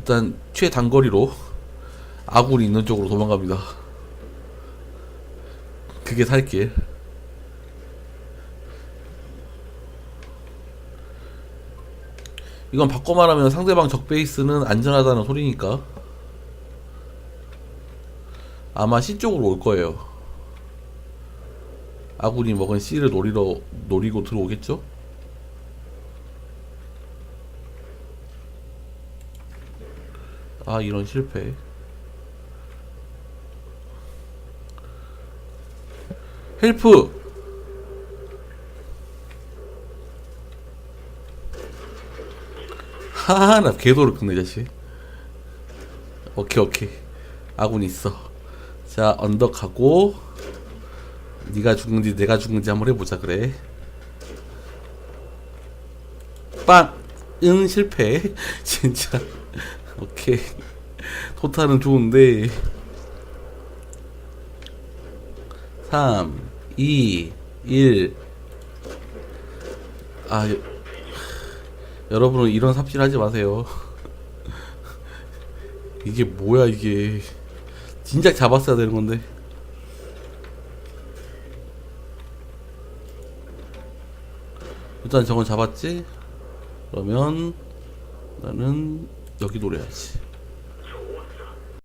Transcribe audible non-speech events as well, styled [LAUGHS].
일단 최단거리로 아군이 있는 쪽으로 도망갑니다. 그게 살길. 이건 바꿔 말하면 상대방 적 베이스는 안전하다는 소리니까 아마 C 쪽으로 올 거예요. 아군이 먹은 C를 노리러 노리고 들어오겠죠? 아 이런 실패. 헬프. 하나 개도를 끊네 자식. 오케이 오케이. 아군 있어. 자 언덕 가고. 네가 죽는지 내가 죽는지 한번 해보자 그래. 빵. 응 실패. [LAUGHS] 진짜. 오케이. 토탈은 좋은데. 3, 2, 1. 아, 여, 여러분은 이런 삽질 하지 마세요. [LAUGHS] 이게 뭐야, 이게. 진작 잡았어야 되는 건데. 일단 저건 잡았지? 그러면 나는 여기 노려야지.